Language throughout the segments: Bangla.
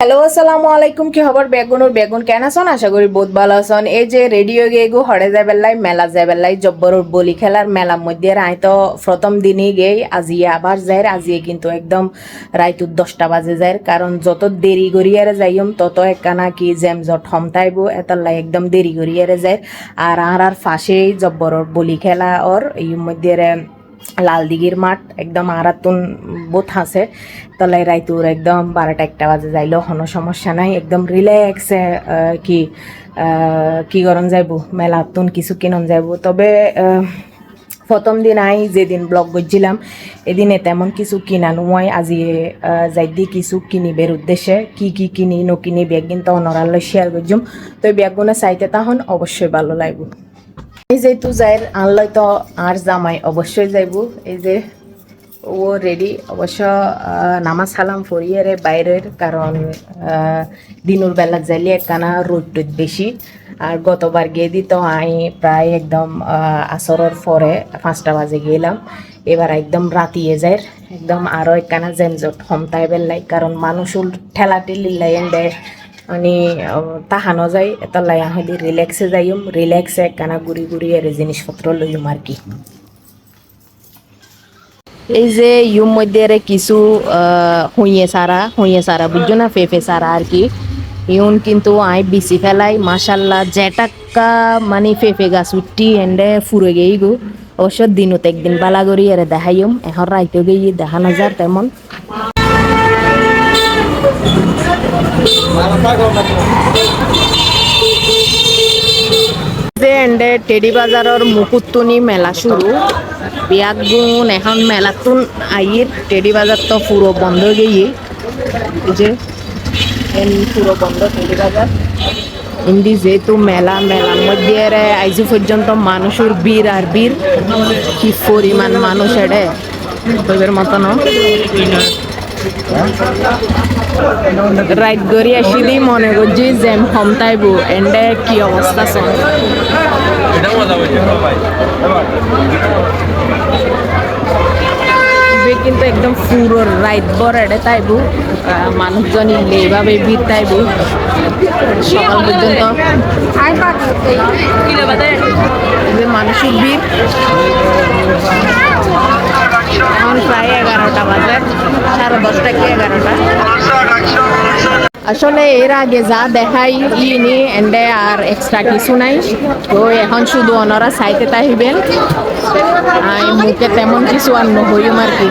হ্যালো, আসসালামু আলাইকুম। কি খবর? বেগুনুর বেগুন কেন আছেন? আশা করি বহুত ভালো আছেন। এই যে রেডিও গেগু হরে যাবেলাই মেলা যাবেলাই জব্বরুর বলি খেলার মেলার মধ্যে রায় তো প্রথম দিনই গেই, আজিয়ে আবার যায় আজিয়ে কিন্তু একদম রাইতুর দশটা বাজে যায় কারণ যত দেরি করিয়ারে যাইম তত একখানা কি জ্যাম জট হমতাইব, এতাল্লাই একদম দেরি করিয়ারে যায় আর আর আর ফাঁসেই জব্বরর বলি খেলা ওর, এই মধ্যে লাল দিঘির মাঠ, একদম আরাতুন বোথ আছে। তলাই রাইতুর একদম বারোটা একটা বাজে যাইলেও কোনো সমস্যা নাই। একদম রিল্যাক্সে কি কি করন যাইব? মেলাতুন কিছু কিনন যাইব। তবে প্রথম দিন আই যেদিন ব্লগ করছিলাম, এদিনে তেমন কিছু কিনানো মই আজি যাই দি কিছু কিনিবের উদ্দেশ্যে কি কি কিনি নকিনি ব্যাগ কিন্তু অনরালে শেয়ার করছুম। তো ব্যাগগুলো চাইতে তখন অবশ্যই ভালো লাগবে। এই যে তু যাই, আনলয় তো আর জামাই, অবশ্যই যাইব। এই যে ও রেডি অবশ্য নামাজ সালাম ফরিয়ারে বাইরের, কারণ দিনুর বেলা যাইলে একখানা রোদ টোদ বেশি। আর গতবার গিয়ে দিত আমি প্রায় একদম আসরের পরে পাঁচটা বাজে গেলাম। এবার একদম রাতিয়ে যায় একদম আরও একখানা জেনজট হমতায় বেললাই কারণ মানুষ ঠেলা ঠেলি লাইন দেয়। মানে তাহানো যায় এটা লাই আহদি রিল্যাক্সে যাইম রিল্যাক্সে একখানা ঘুরি ঘুরি এর জিনিসপত্র লইম আর কি এই যে ইউম মধ্যে কিছু হুঁয়ে সারা হুঁয়ে সারা, বুঝছ না? ফেফে সারা আর কি ইউন কিন্তু আই বিচি ফেলাই মাসাল্লাহ জেটাক্কা মানে ফেফে গাছ উঠি এন্ডে ফুরে গেই গো। অবশ্য দিনত একদিন বালা করি এর দেখাইম এখন রাইতে গিয়ে দেখা নাযার তেমন। এন্ডে টেডি বাজারের মুকুটতুনি মেলা শুরু বিয়াত গুণ এখন মেলাতুন আইর টেডি বাজার তো পুরো বন্ধ গিয়ে যে পুরো বন্ধ টেডি বাজার ইন্দি যেহেতু মেলা মেলার মধ্যে আইজি পর্যন্ত মানুষের বীর আর বীর কি পরিমাণ মানুষ এডে মতন রাইট গড়ি আসি দি মনে করছি যে হমতাইবু এন্ডে কি অবস্থা ইবে কিন্তু একদম পুরো রাইত বর এডে তাইবু মানুষজন ইলে এভাবে ভিড় তাইবু সকাল পর্যন্ত মানুষের ভিড়। এখন প্রায় এগারোটা দশটা কি এগারোটা। আসলে এর আগে যা দেখাই ইনি এন্ডে আর এক্সট্রা কিছু নাই। তো এখন শুধু ওনারা সাইতে তাহিবেন আর মুখে তেমন কিছু আর নহইম আর কি।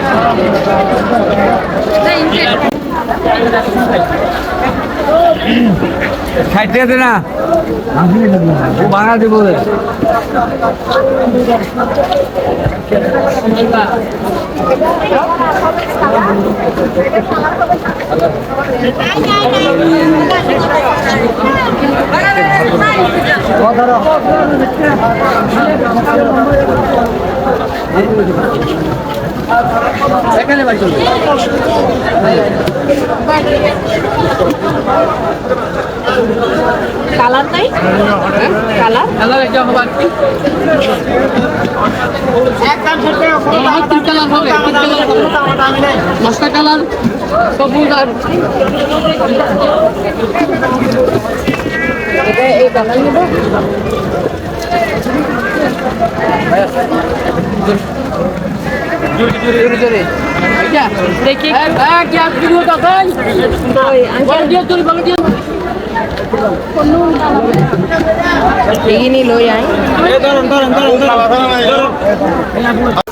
খাইতে দে না? ও বাঙা দিব রে এখানে বাড়ি কালার নাই? কালার? হ্যালো এটা হবার কি? তিন কালার হবে তিন কালার হবে। মাস্টার কালার সবুজ আর এই কালার নিব। জোরে জোরে দেখি কি আপ দিও তো কই বল দিও তুই বল দিও এগিনি লই আই পনেরো টাকার থেকে একটু বেশি মারবো আবার বীজ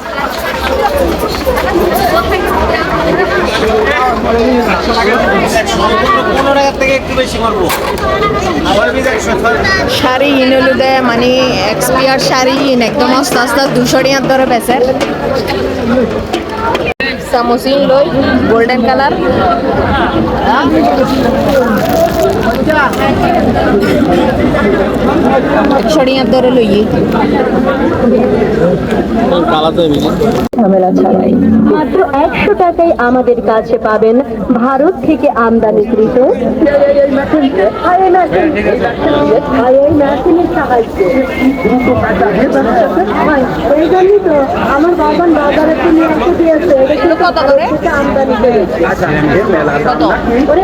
শাড়ি ইন মানে এক্সপিয়ার শাড়ি একদম আস্তে আস্তে দুশো টাকার ধরে বেচে সামোসিন লই গোল্ডেন কালার একশো টিয়ার ধরে লই ঝামেলা ছাড়াই। মাত্র একশো টাকায় আমাদের কাছে পাবেন ভারত থেকে আমদানিকৃত আমার বাবার বাজারে নিয়ে আসতে দিয়েছে। কত করে? আমদানি বেড়েছে কত? ওরে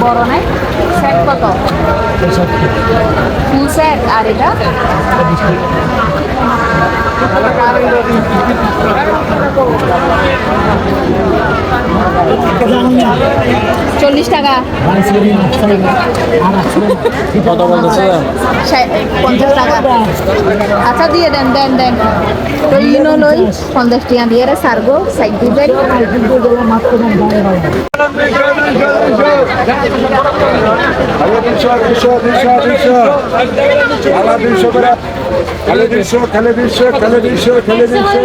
বড় নাই? সেট কত? ফুল সেট আর এটা? চল্লিশ টাকা। কত বলতেছে? পঞ্চাশ টাকা। আচ্ছা দিয়ে দেন দেন দেন। তো ইনো লই পঞ্চাশ টাকা দিয়ে রে সারগো সাইড দিবেন আলো দুশো দুশো দুশো দুশো আলা দুশো করে। খালে দুশো খালে দুশো খালে দুশো খালে দুশো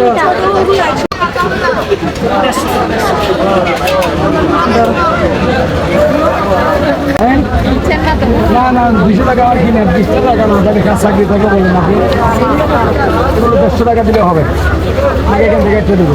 না না দুশো টাকা আর কিনে বিশটা টাকা না কাজ চাকরি থাকবে বলুন আপনি দেড়শো টাকা দিলে হবে। আগে এখান থেকে একটা দেবো।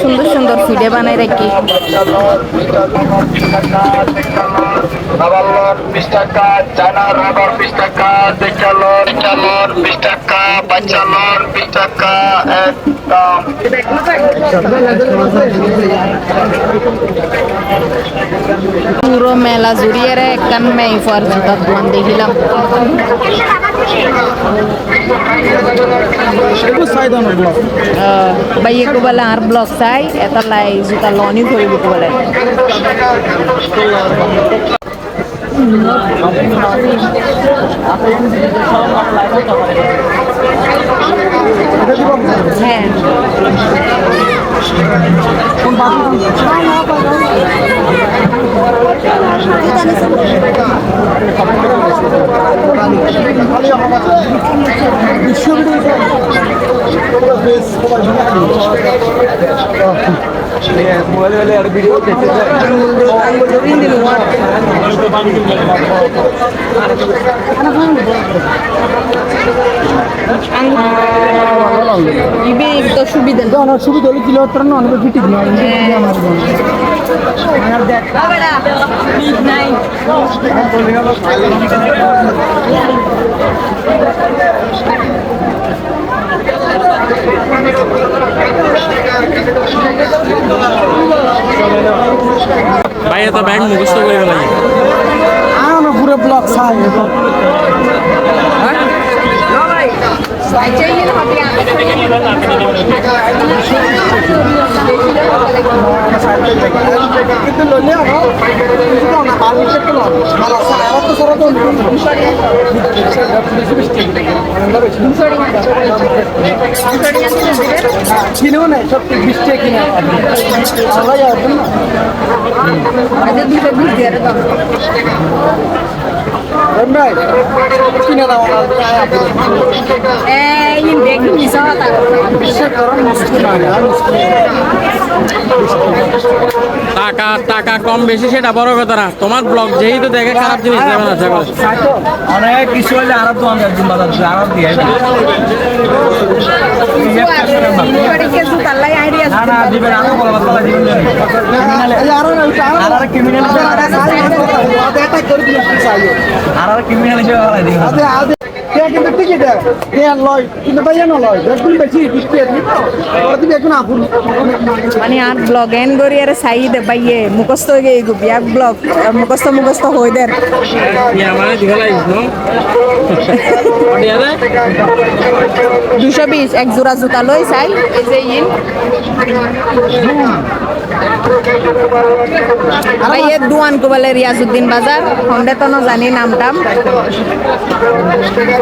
সুন্দর সুন্দর ফিডে বানাই রাখি। রাবার বিশ টাকা চায়না রাবার বিশ টাকা দেখা লট বিশ টাকা বাচ্চা লট বিশ টাকা একদম। পুরো মেলা জুড়িয়ে রে একখান মেই ফর জুতার দোকান দেখিলাম। বাইয়ে কো বলে আর ব্লক চাই এটা লাই জুতা লনি কৰিব বলে হ্যাঁ। ইবে তো সুবিধা সুবিধা হলে কিলো অনেক ফিটিং নয় নাই ভাই এত ব্যাগ মুখস্থ করে আমার পুরো ব্লক চাই কিনেও নাই সব বিশ টাকা কিনে সবাই আসবেন না ভাই কিনে দাও টাকা টাকা কম বেশি, সেটা বড় কথা না। তোমার ব্লগ যেই তো দেখে খারাপ জিনিস দেবে না অনেক কিছু হলে আরব তো আমাদের একদিন বাজার আরব দিয়ে আরও ক্রিমিনাল হিসেবে কে কিন্তু টিকিট কে লয় কিন্তু ভাইয়া না লয়। একদম বেশি টিকিট ওরা তুমি এখন আপুন মানে আর ব্লগ এন করি আর সাই দে বাইয়ে। মুখস্থ হয়ে গিয়ে গো বিয়াক ব্লগ। মুখস্থ মুখস্থ হই দের দুশো বিশ এক জোড়া জুতা লই চাই। এই যে ইন। বাইয়ে দুয়ান কোবালে রিয়াজউদ্দিন বাজার। হন্ডে তো ন জানি নামটাম। গাড়ি আসে না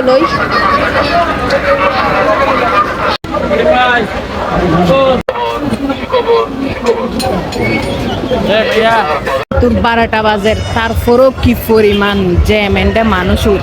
নাম ভারত কান কাটিও লই তোর বারোটা বাজের তারপরও কি পরিমাণ জ্যাম এন্ডে মানুষের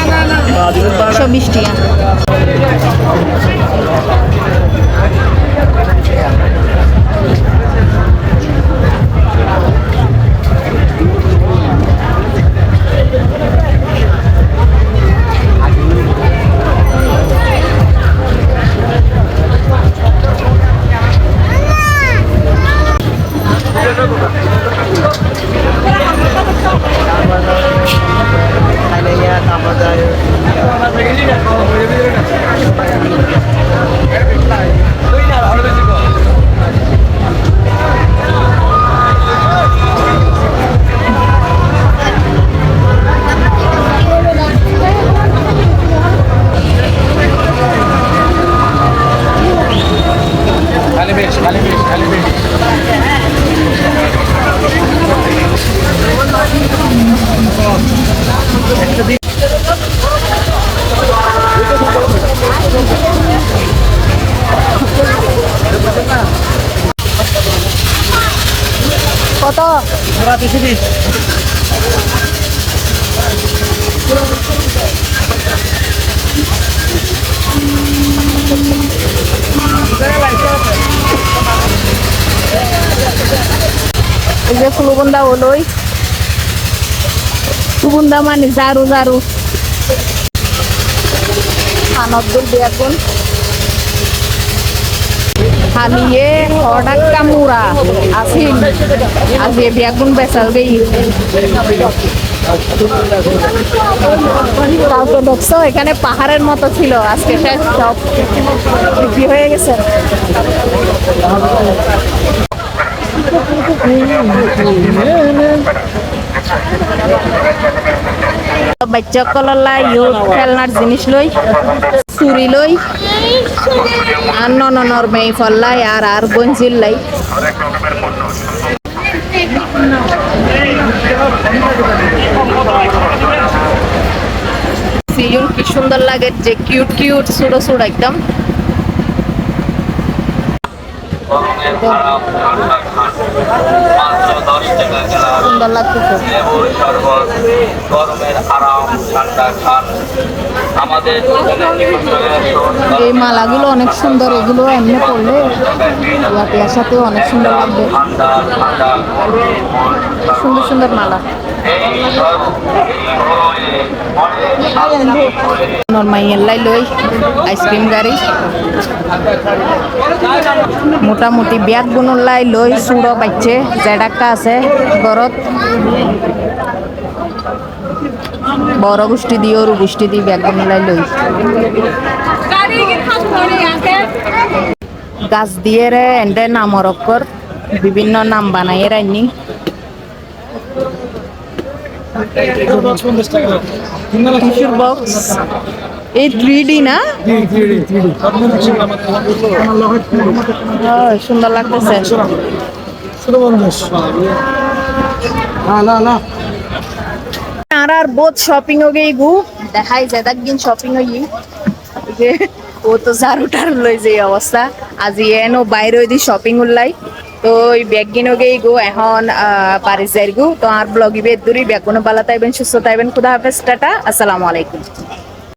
একশো বিশ টাকা ভেঙে কামড় দেয় খালি বেশ খালি বেশ খালি বেশ। কত এই যে ফুলবন্দা হলোই সুগন্ধা মানে জারু জারু। আজি দেখছ এখানে পাহাড়ের মতো ছিল। আজকে শেষ সব বিক্রি হয়ে গেছে। বাচ্চা কললাই খেলনার জিনিস লই চুরি লই, আর ননর মেই ফল্লাই, আর আর বঞ্চিল লাই। সিজন কি সুন্দর লাগে, যে কিউট কিউট ছোট ছোট একদম। সুন্দর লাগতেছে। এই মালাগুলো অনেক সুন্দর, এগুলো এমনি পড়লে ইয়ার সাথে অনেক সুন্দর লাগবে সুন্দর সুন্দর মালা আইসক্রিম গাড়ি মোটামুটি বিয়াত বনুর লাই লই চুড়ো পাইছে জেডাক্কা আছে ঘরত বড় গোষ্ঠী দি ওর গোষ্ঠী দি ব্যাগ বনুর লাই। গাছ দিয়ে রে এন্ডে নামরক্কর বিভিন্ন নাম বানাই রাইনি টিস্যুর বক্স এই থ্রি ডি না? সুন্দর লাগতেছে। আর বোধ শপিং ও গেই গু। দেখাই যায় একদিন শপিং হই যে ও তো ঝাড়ু টাড়ু লই যে অবস্থা। আজি এনো বাইরে দি শপিং উল্লাই তো ওই ব্যাগ গিনো গেই গো, এখন পারিস যাই গো তো আর ব্লগ ইবে দূরি ব্যাগ কোনো পালা তাইবেন, সুস্থ তাইবেন। খুদা হাফেজ, টাটা, আসসালামু আলাইকুম।